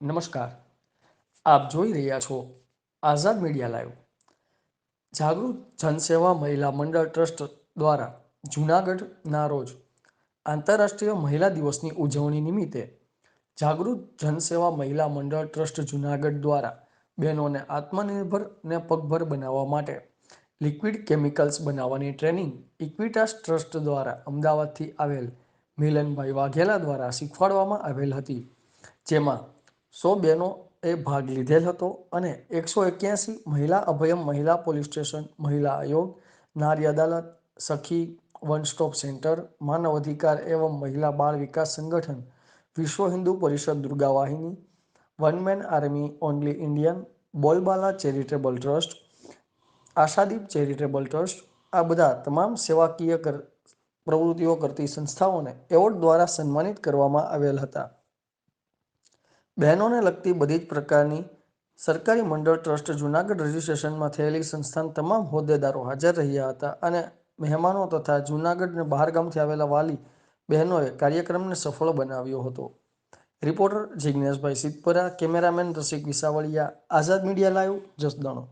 નમસ્કાર. આપ જોઈ રહ્યા છો આઝાદ મીડિયા લાઈવ. જાગૃત જનસેવા મહિલા મંડળ ટ્રસ્ટ દ્વારા જૂનાગઢના રોજ આંતરરાષ્ટ્રીય મહિલા દિવસની ઉજવણી નિમિત્તે જાગૃત જનસેવા મહિલા મંડળ ટ્રસ્ટ જૂનાગઢ દ્વારા બહેનોને આત્મનિર્ભર ને પગભર બનાવવા માટે લિક્વિડ કેમિકલ્સ બનાવવાની ટ્રેનિંગ ઇક્વિટાસ ટ્રસ્ટ દ્વારા અમદાવાદથી આવેલ મિલનભાઈ વાઘેલા દ્વારા શીખવાડવામાં આવેલ હતી. જેમાં સો બહેનોએ ભાગ લીધેલ હતો અને એકસો એક્યાસી મહિલા અભયમ મહિલા પોલીસ સ્ટેશન, મહિલા આયોગ, નારી અદાલત, સખી, વન સ્ટોપ સેન્ટર, માનવ અધિકાર એવં મહિલા બાળ વિકાસ સંગઠન, Vishwa Hindu Parishad Durga Vahini one man army only Indian, Bolbala charitable trust, Ashadeep charitable trust, આ બધા તમામ સેવાકીય પ્રવૃત્તિઓ કરતી સંસ્થાઓને એવોર્ડ દ્વારા સન્માનિત કરવામાં આવેલ હતા. બહેનોને લગતી બધી જ પ્રકારની સરકારી મંડળ ટ્રસ્ટ જૂનાગઢ રજિસ્ટ્રેશનમાં થયેલી સંસ્થાન તમામ હોદ્દેદારો હાજર રહ્યા હતા અને મહેમાનો તથા જૂનાગઢ અને બહારગામથી આવેલા વાલી બહેનોએ કાર્યક્રમને સફળ બનાવ્યો હતો. Reporter Jigneshbhai Siddhpara, cameraman Rasik Visavadiya Azad media live, જસદણો.